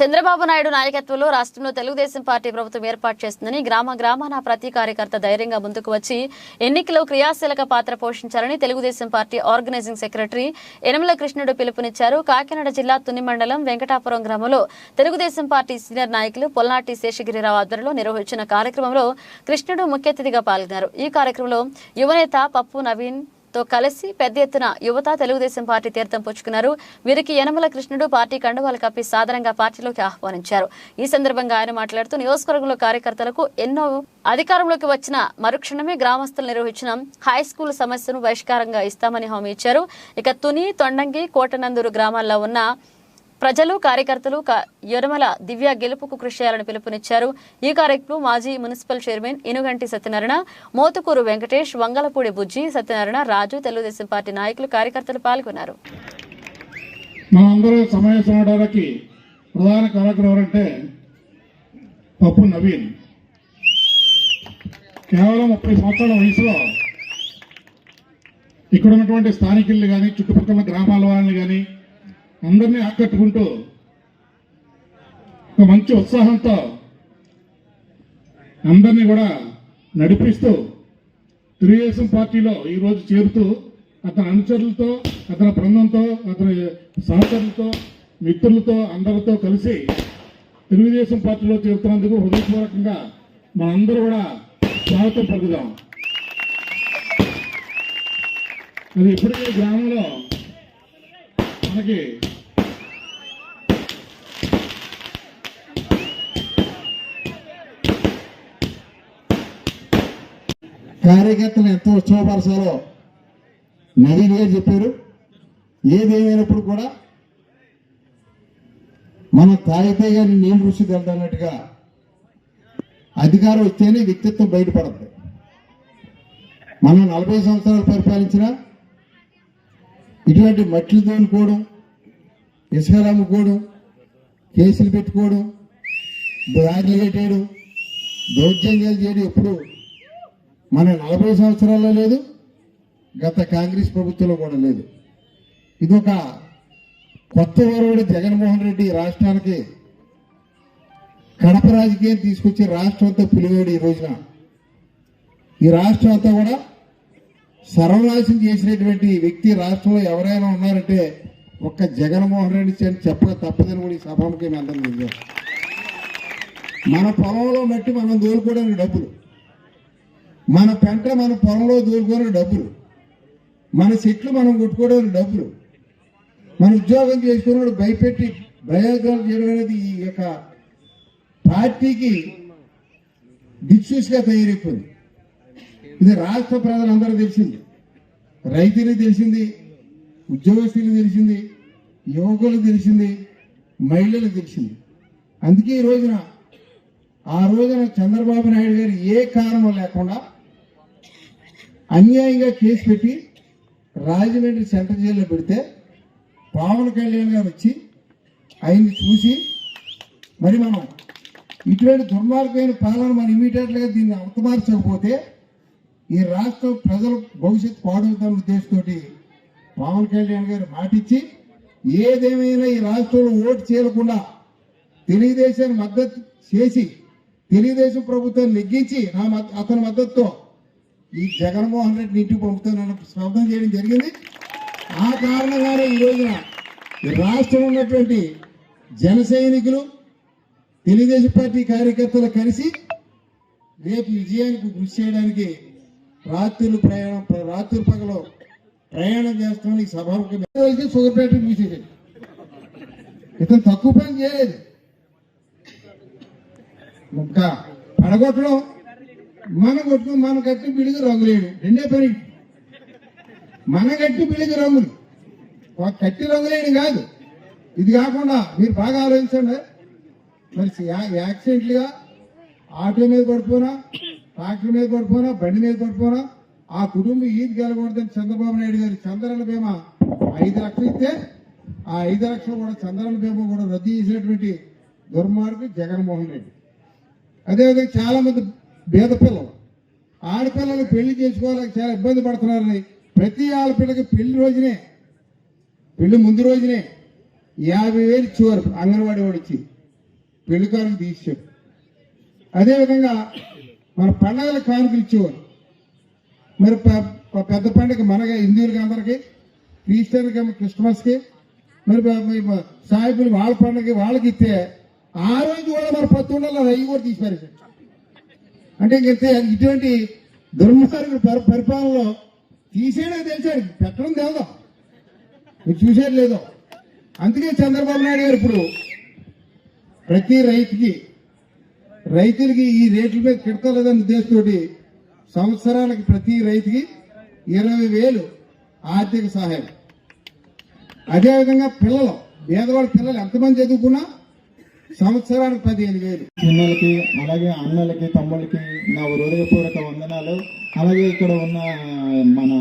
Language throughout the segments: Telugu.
చంద్రబాబు నాయుడు నాయకత్వంలో రాష్ట్రంలో తెలుగుదేశం పార్టీ ప్రభుత్వం ఏర్పాటు చేస్తుందని గ్రామ గ్రామాన ప్రతి కార్యకర్త ధైర్యంగా ముందుకు వచ్చి ఎన్నికల్లో క్రియాశీలక పాత్ర పోషించాలని Telugu Desam party organising secretary Yanamala Krishnudu పిలుపునిచ్చారు. కాకినాడ జిల్లా తుని మండలం వెంకటాపురం గ్రామంలో తెలుగుదేశం పార్టీ సీనియర్ నాయకులు పొల్నాటి శేషగిరిరావు ఆధ్వర్యంలో నిర్వహించిన కార్యక్రమంలో కృష్ణుడు ముఖ్య అతిథిగా పాల్గొన్నారు. ఈ కార్యక్రమంలో యువనేత పప్పు నవీన్ తో కలిసి పెద్ద ఎత్తున యువత తెలుగుదేశం పార్టీ తీర్థం పుచ్చుకున్నారు. వీరికి యనమల కృష్ణుడు పార్టీ కండువాలు కప్పి సాధారణంగా పార్టీలోకి ఆహ్వానించారు. ఈ సందర్భంగా ఆయన మాట్లాడుతూ నియోజకవర్గంలో కార్యకర్తలకు ఎన్నో అధికారంలోకి వచ్చిన మరుక్షణమే గ్రామస్తులు నిర్వహించిన హై స్కూల్ సమస్యను పరిష్కారంగా ఇస్తామని హామీ ఇచ్చారు. ఇక తుని తొండంగి కోటనందూరు గ్రామాల్లో ఉన్న ప్రజలు కార్యకర్తలు యనమల దివ్య గెలుపుకు కృషి చేయాలని పిలుపునిచ్చారు. ఈ కార్యక్రమం మాజీ municipal chairman Inuganti Satyanarayana Mothukuru Venkatesh Vangalapudi Bujji Satyanarayana Raju Telugu Desam party నాయకులు కార్యకర్తలు పాల్గొన్నారు. ప్రధాన కారకుడు ఎవరంటే పప్పు నవీన్. కేవలం ముప్పై సంవత్సరాల వయసులో ఇక్కడ ఉన్నటువంటి స్థానికుల్ని కానీ చుట్టుపక్కల గ్రామాల వాళ్ళని కానీ అందరినీ ఆకట్టుకుంటూ ఒక మంచి ఉత్సాహంతో అందరినీ కూడా నడిపిస్తూ తెలుగుదేశం పార్టీలో ఈరోజు చేరుతూ అతని అనుచరులతో అతని బృందంతో అతని సహచరులతో మిత్రులతో అందరితో కలిసి తెలుగుదేశం పార్టీలో చేరుతున్నందుకు హృదయపూర్వకంగా మనందరూ కూడా స్వాగతం పలుకుదాం. అది ఇప్పటికే గ్రామంలో మనకి కార్యకర్తలు ఎంతో ఉత్సవపరచాలో నవీన్ గారు చెప్పారు. ఏదేమైనప్పుడు కూడా మనం తాగితే కానీ నీళ్ళు రుచి తెలదన్నట్టుగా అధికారం వస్తేనే వ్యక్తిత్వం బయటపడద్దు. మనం నలభై సంవత్సరాలు పరిపాలించిన ఇటువంటి మట్లు తోలుకోవడం ఇసుకలు అమ్ముకోవడం కేసులు పెట్టుకోవడం బ్యాగ్లు కట్టేయడం దౌర్జన్యాలు చేయడం ఎప్పుడు మన నలభై సంవత్సరాల్లో లేదు గత కాంగ్రెస్ ప్రభుత్వంలో కూడా లేదు. ఇది ఒక కొత్త వరవడి జగన్మోహన్ రెడ్డి ఈ రాష్ట్రానికి కడప రాజకీయం తీసుకొచ్చి రాష్ట్రం అంతా పిలివాడు ఈ రోజున. ఈ రాష్ట్రం అంతా కూడా సర్వనాశం చేసినటువంటి వ్యక్తి రాష్ట్రంలో ఎవరైనా ఉన్నారంటే ఒక్క జగన్మోహన్ రెడ్డి అని చెప్పక తప్పదని కూడా ఈ సభకి అందరం మన పొలంలో మట్టి మనం దోలుకోవడానికి డబ్బులు. మన పెంట మన పొలంలో దూరుకోవడం డబ్బులు. మన చెట్లు మనం కొట్టుకోవడం డబ్బులు. మన ఉద్యోగం చేసుకున్నప్పుడు భయపెట్టి భయోద్యోగం చేయడం అనేది ఈ యొక్క పార్టీకి దిక్సూసిగా తయారైపోయింది. ఇది రాష్ట్ర ప్రజలందరూ తెలిసింది. రైతులు తెలిసింది. ఉద్యోగస్తులు తెలిసింది. యువకులు తెలిసింది. మహిళలు తెలిసింది. అందుకే ఈ రోజున ఆ రోజున చంద్రబాబు నాయుడు గారు ఏ కారణం లేకుండా అన్యాయంగా కేసు పెట్టి రాజమండ్రి సెంట్రల్ జైల్లో పెడితే పవన్ కళ్యాణ్ గారు వచ్చి ఆయన్ని చూసి మరి మనం ఇటువంటి దుర్మార్గమైన పాలన మనం ఇమీడియట్గా దీన్ని అవతమార్చకపోతే ఈ రాష్ట్రం ప్రజల భవిష్యత్తు పాడవుతామన్న ఉద్దేశంతో పవన్ కళ్యాణ్ గారు మాటిచ్చి ఏదేమైనా ఈ రాష్ట్రంలో ఓటు చేయకుండా తెలుగుదేశాన్ని మద్దతు చేసి తెలుగుదేశం ప్రభుత్వాన్ని నెగ్గించి నా మద్ద- అతని మద్దతుతో ఈ జగన్మోహన్ రెడ్డి ఇంటికి పంపుతానన్న శబ్దం చేయడం జరిగింది. ఆ కారణంగానే ఈ రోజున ఈ రాష్ట్రంలో ఉన్నటువంటి జన సైనికులు తెలుగుదేశం పార్టీ కార్యకర్తలు కలిసి రేపు విజయానికి కృషి చేయడానికి రాత్రులు ప్రయాణం రాత్రి పగలు ప్రయాణం చేస్తామని సభకు షుగర్ ఫ్యాక్టరీ మూసేసాడు ఇతను తక్కువ పని చేయలేదు. ఇంకా పడగొట్టడం మనం కొట్టుకుని మన కట్టి పిడికి రంగులేడు. రెండే పని. మన కట్టి పిడికి రంగులు కట్టి రంగులేడు కాదు. ఇది కాకుండా మీరు బాగా ఆలోచించండి. మరి యాక్సిడెంట్లుగా ఆటో మీద పడిపోనా ట్రాక్టర్ మీద పడిపోనా బండి మీద పడిపోనా ఆ కుటుంబం ఈద్ గెలకూడదని చంద్రబాబు నాయుడు గారి చంద్రన్న బీమా ఐదు లక్షలు ఇస్తే ఆ ఐదు లక్షలు కూడా చంద్రన్న బీమా కూడా రద్దు చేసినటువంటి దుర్మార్గుడు జగన్మోహన్ రెడ్డి. అదేవిధంగా చాలా మంది బీద పిల్లలు ఆడపిల్లలు పెళ్ళి చేసుకోవాలని చాలా ఇబ్బంది పడుతున్నారని ప్రతి ఆడపిల్లకి పెళ్ళి రోజునే పెళ్ళి ముందు రోజునే యాభై వేలు ఇచ్చేవారు అంగన్వాడీ వాడు ఇచ్చి పెళ్ళికారులు తీసాడు అదేవిధంగా మన పండగల కానుకలు ఇచ్చేవారు. మరి పెద్ద పండుగ మనగా హిందువులకి అందరికి క్రిస్టియన్కి ఏమో క్రిస్మస్కి మరి సాయిబులు వాళ్ళ పండుగ వాళ్ళకి ఇస్తే ఆ రోజు కూడా మరి పత్తు ఉండాలి అవి కూడా తీసిపారు అంటే చెప్తే ఇటువంటి దుర్మార్గ పరి పరిపాలనలో తీసేయడం తెలిసాడు. పెట్టడం తేదో మీరు చూసారు లేదో. అందుకే చంద్రబాబు నాయుడు గారు ఇప్పుడు ప్రతి రైతుకి రైతులకి ఈ రేట్ల మీద కిడతలేదన్న ఉద్దేశంతో సంవత్సరానికి ప్రతి రైతుకి ఇరవై వేలు ఆర్థిక సహాయం. అదేవిధంగా పిల్లలు పేదవాళ్ళ పిల్లలు ఎంతమంది చదువుకున్నా సంవత్సరానికి పదిహేను వేలు. చిన్నలకి అలాగే అన్నలకి తమ్ముళ్ళకి నా హృదయపూర్వక వందనాలు. అలాగే ఇక్కడ ఉన్న మన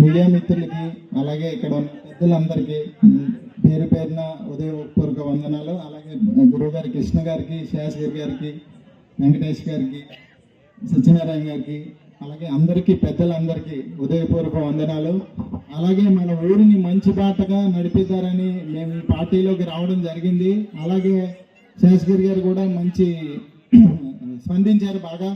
మీడియా మిత్రులకి అలాగే ఇక్కడ ఉన్న పెద్దలందరికీ పేరు పేరున ఉదయపూర్వక వందనాలు. అలాగే గురువు గారి కృష్ణ గారికి శాస్త్రి గారికి వెంకటేష్ గారికి సత్యనారాయణ గారికి అలాగే అందరికీ పెద్దలందరికీ ఉదయపూర్వక వందనాలు. అలాగే మన ఊరిని మంచి బాటగా నడిపిస్తారని మేము ఈ పార్టీలోకి రావడం జరిగింది. అలాగే శేషగిరి గారు కూడా మంచి స్పందించారు బాగా.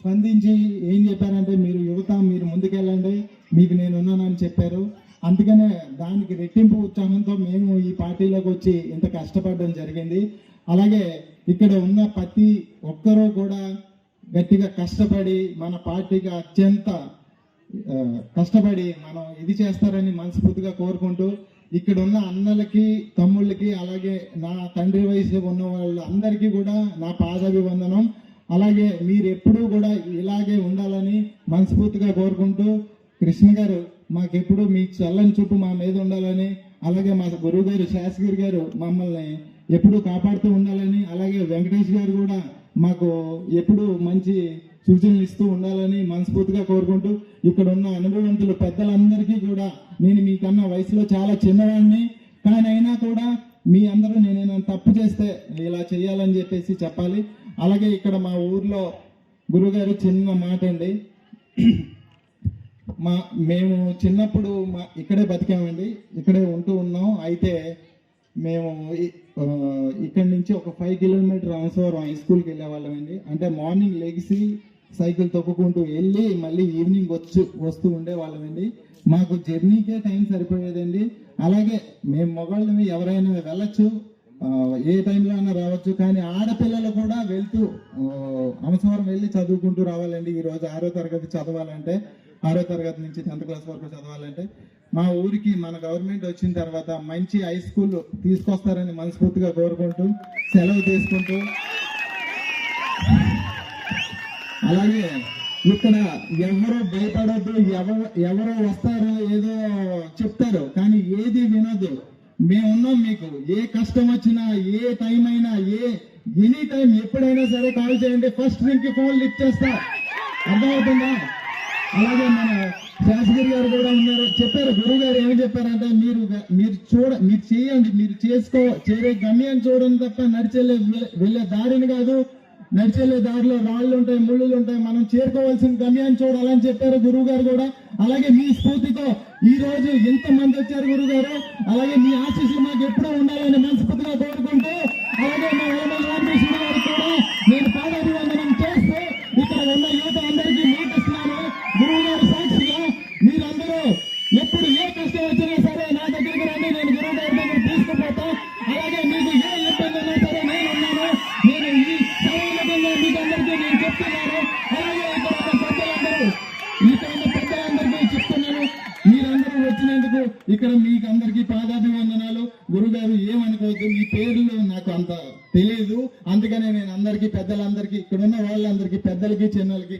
స్పందించి ఏం చెప్పారంటే మీరు యువత మీరు ముందుకెళ్ళండి. మీకు నేను ఉన్నానని చెప్పారు. అందుకనే దానికి రెట్టింపు ఉత్సాహంతో మేము ఈ పార్టీలోకి వచ్చి ఇంత కష్టపడడం జరిగింది. అలాగే ఇక్కడ ఉన్న ప్రతి ఒక్కరూ కూడా గట్టిగా కష్టపడి మన పార్టీకి అత్యంత కష్టపడి మనం ఇది చేస్తారని మనస్ఫూర్తిగా కోరుకుంటూ ఇక్కడ ఉన్న అన్నలకి తమ్ముళ్ళకి అలాగే నా తండ్రి వయసు ఉన్న వాళ్ళందరికీ కూడా నా పాదాభివందనం. అలాగే మీరు ఎప్పుడూ కూడా ఇలాగే ఉండాలని మనస్ఫూర్తిగా కోరుకుంటూ కృష్ణ గారు మాకెప్పుడు మీ చల్లని చూపు మా మీద ఉండాలని అలాగే మా గురువు గారు శాస్త్రి గారు మమ్మల్ని ఎప్పుడూ కాపాడుతూ ఉండాలని అలాగే వెంకటేష్ గారు కూడా మాకు ఎప్పుడు మంచి సూచనలు ఇస్తూ ఉండాలని మనస్ఫూర్తిగా కోరుకుంటూ ఇక్కడ ఉన్న అనుభవంతులు పెద్దలందరికీ కూడా నేను మీకన్నా వయసులో చాలా చిన్నవాడిని కానీ అయినా కూడా మీ అందరూ నేను తప్పు చేస్తే ఇలా చేయాలని చెప్పేసి చెప్పాలి. అలాగే ఇక్కడ మా ఊర్లో గురుగారు చిన్న మాట అండి మా మేము చిన్నప్పుడు మా ఇక్కడే బతికామండి. ఇక్కడే ఉంటూ ఉన్నాం. అయితే మేము ఇక్కడి నుంచి ఒక ఫైవ్ కిలోమీటర్ రామస్వరం హై స్కూల్కి వెళ్ళేవాళ్ళమండి అంటే మార్నింగ్ లెగిసి సైకిల్ తొక్కుకుంటూ వెళ్ళి మళ్ళీ ఈవినింగ్ వచ్చి వస్తూ ఉండేవాళ్ళమండి మాకు జర్నీకే టైం సరిపోయేదండి. అలాగే మేము మొగాళ్ళని ఎవరైనా వెళ్ళొచ్చు ఏ టైంలో అయినా రావచ్చు. కానీ ఆడపిల్లలు కూడా వెళ్తూ ఆ, వెళ్ళి చదువుకుంటూ రావాలండి. ఈరోజు ఆరో తరగతి చదవాలంటే ఆరో తరగతి నుంచి టెన్త్ క్లాస్ వరకు చదవాలంటే. మా ఊరికి మన గవర్నమెంట్ వచ్చిన తర్వాత మంచి హై స్కూల్ తీసుకొస్తారని మనస్ఫూర్తిగా కోరుకుంటూ సెలవు తీసుకుంటూ అలాగే ఇక్కడ ఎవరు భయపడద్దు ఎవరు ఎవరు వస్తారు ఏదో చెప్తారు కానీ ఏది వినొద్దు. మేమున్నాం మీకు. ఏ కష్టం వచ్చినా ఏ టైం అయినా ఏ ఎనీ టైం ఎప్పుడైనా సరే కాల్ చేయండి. ఫస్ట్ రింగ్ ఫోన్ లిఫ్ట్ చేస్తా అర్థమవుతుందా? అలాగే మన శాస్త్రి గారు కూడా ఉన్నారు. చెప్పారు గురువు గారు ఏమని చెప్పారంటే మీరు మీరు చూడ మీరు చేయండి మీరు చేసుకో చేరే గమ్యాన్ని చూడండి తప్ప నడిచేలే వెళ్ళే దారిని కాదు. నడిచేలే దారిలో రాళ్ళు ఉంటాయి ముళ్ళు ఉంటాయి. మనం చేరుకోవాల్సిన గమ్యాన్ని చూడాలని చెప్పారు గురువు గారు కూడా. అలాగే మీ స్ఫూర్తితో ఈ రోజు ఎంత మంది వచ్చారు గురువు గారు అలాగే మీ ఆశీస్సులు మాకు ఎప్పుడూ ఉండాలని మనస్ఫూర్తిగా కోరుకుంటూ అలాగే మా అందరికీ నేను చెప్తున్నాను అలాగే ఇక్కడ ఉన్న పెద్దలందరూ ఇక్కడ ఉన్న పెద్దలందరికీ చెప్తున్నాను. మీరందరూ వచ్చినందుకు ఇక్కడ మీకు అందరికీ పాదాభివందనాలు. గురుగారు ఏమనుకోవద్దు మీ పేర్లు నాకు అంత తెలియదు. అందుకనే నేను అందరికీ పెద్దలందరికీ ఇక్కడ ఉన్న వాళ్ళందరికీ పెద్దలకి చిన్నలకి